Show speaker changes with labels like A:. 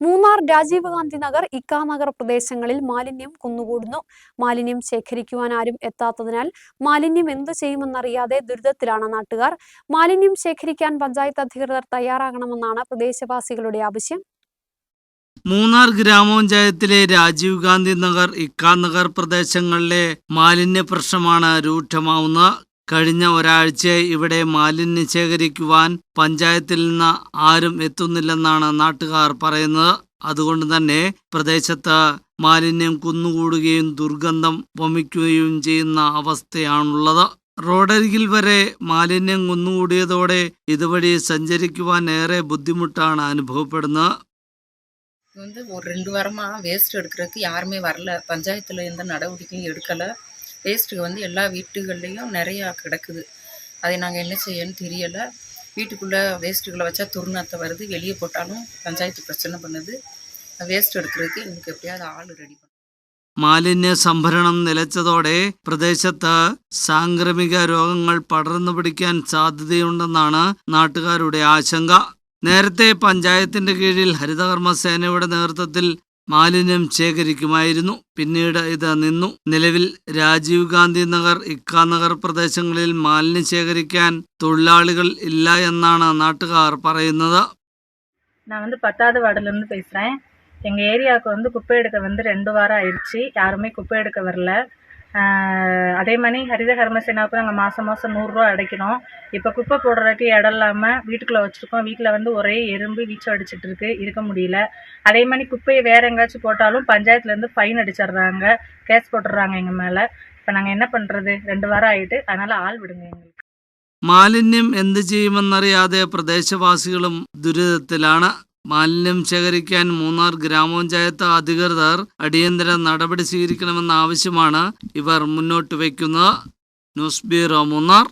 A: മൂന്നാർ രാജീവ് ഗാന്ധി നഗർ ഇക്കാനഗർ പ്രദേശങ്ങളിൽ മാലിന്യം കുന്നുകൂടുന്നു. മാലിന്യം ശേഖരിക്കുവാൻ ആരും എത്താത്തതിനാൽ മാലിന്യം എന്തു ചെയ്യുമെന്നറിയാതെ ദുരിതത്തിലാണ് നാട്ടുകാർ. മാലിന്യം ശേഖരിക്കാൻ പഞ്ചായത്ത് അധികൃതർ തയ്യാറാകണമെന്നാണ് പ്രദേശവാസികളുടെ ആവശ്യം.
B: മൂന്നാർ ഗ്രാമപഞ്ചായത്തിലെ രാജീവ് ഗാന്ധി നഗർ ഇക്കാനഗർ പ്രദേശങ്ങളിലെ മാലിന്യ പ്രശ്നമാണ് രൂക്ഷമാവുന്നത് കഴിഞ്ഞ ഒരാഴ്ചയായി ഇവിടെ മാലിന്യം ശേഖരിക്കുവാൻ പഞ്ചായത്തിൽ നിന്ന് ആരും എത്തുന്നില്ലെന്നാണ് നാട്ടുകാർ പറയുന്നത് അതുകൊണ്ട് തന്നെ പ്രദേശത്ത് മാലിന്യം കുന്നുകൂടുകയും ദുർഗന്ധം വമിക്കുകയും ചെയ്യുന്ന അവസ്ഥയാണുള്ളത് റോഡരികിൽ വരെ മാലിന്യം കുന്നുകൂടിയതോടെ ഇതുവഴി സഞ്ചരിക്കുവാൻ ഏറെ ബുദ്ധിമുട്ടാണ് അനുഭവപ്പെടുന്നത്
C: இது வந்து ஒரு ரெண்டு வாரமாக வேஸ்ட் எடுக்கிறதுக்கு யாருமே வரல பஞ்சாயத்தில் எந்த நடவடிக்கையும் எடுக்கலை வேஸ்ட்டுக்கு வந்து எல்லா வீட்டுகள்லேயும் நிறையா கிடக்குது அதை நாங்கள் என்ன செய்யன்னு தெரியலை வீட்டுக்குள்ளே வேஸ்ட்டுகளை வச்சா துர்நாத்தம் வருது வெளியே போட்டாலும் பஞ்சாயத்து பிரச்சனை பண்ணுது வேஸ்ட் எடுக்கிறதுக்கு எங்களுக்கு எப்படியாவது ஆள் ரெடி பண்ணும்
B: മാലിന്യ സംഭരണം നിലച്ചതോടെ പ്രദേശത്ത് സാംക്രമിക രോഗങ്ങൾ പടർന്നു പിടിക്കാൻ സാധ്യതയുണ്ടെന്നാണ് നാട്ടുകാരുടെ ആശങ്ക നേരത്തെ പഞ്ചായത്തിന്റെ കീഴിൽ ഹരിതകർമ്മ സേനയുടെ നേതൃത്വത്തിൽ മാലിന്യം ശേഖരിക്കുമായിരുന്നു പിന്നീട് ഇത് നിന്നു നിലവിൽ രാജീവ് ഗാന്ധി നഗർ ഇക്കാ നഗർ പ്രദേശങ്ങളിൽ മാലിന്യം ശേഖരിക്കാൻ തൊഴിലാളികൾ ഇല്ല എന്നാണ് നാട്ടുകാർ പറയുന്നത്
D: நான் வந்து பத்தாவது வார்டுலேருந்து பேசுகிறேன் எங்கள் ஏரியாவுக்கு வந்து குப்பை எடுக்க வந்து ரெண்டு வாரம் ஆயிடுச்சு யாருமே குப்பை எடுக்க வரல ஆஹ் அதே மாதிரி ஹரித கர்மசேனாவுக்கு நாங்கள் மாதம் மாதம் நூறுரூவா அடைக்கணும் இப்போ குப்பை போடுறதுக்கு இடம் இல்லாமல் வீட்டுக்குள்ளே வச்சுருக்கோம் வீட்டில் வந்து ஒரே எறும்பு வீச்சு அடிச்சிட்டு இருக்கு இருக்க முடியல அதே மாதிரி குப்பையை வேற எங்கேயாச்சும் போட்டாலும் பஞ்சாயத்துலேருந்து ஃபைன் அடிச்சிடுறாங்க கேஸ் போட்டுடுறாங்க எங்கள் மேலே இப்போ நாங்கள் என்ன பண்ணுறது ரெண்டு வாரம் ஆயிட்டு அதனால் ஆள் விடுங்க எங்களுக்கு
B: മാലിന്യം എന്ത് ചെയ്യുമെന്നറിയാതെ പ്രദേശവാസികളും ദുരിതത്തിലാണ് മാലിന്യം ശേഖരിക്കാൻ മൂന്നാർ ഗ്രാമപഞ്ചായത്ത് അധികൃതർ അടിയന്തര നടപടി സ്വീകരിക്കണമെന്ന ആവശ്യമാണ് ഇവർ മുന്നോട്ട് വയ്ക്കുന്നത് ന്യൂസ് ബ്യൂറോ മൂന്നാർ.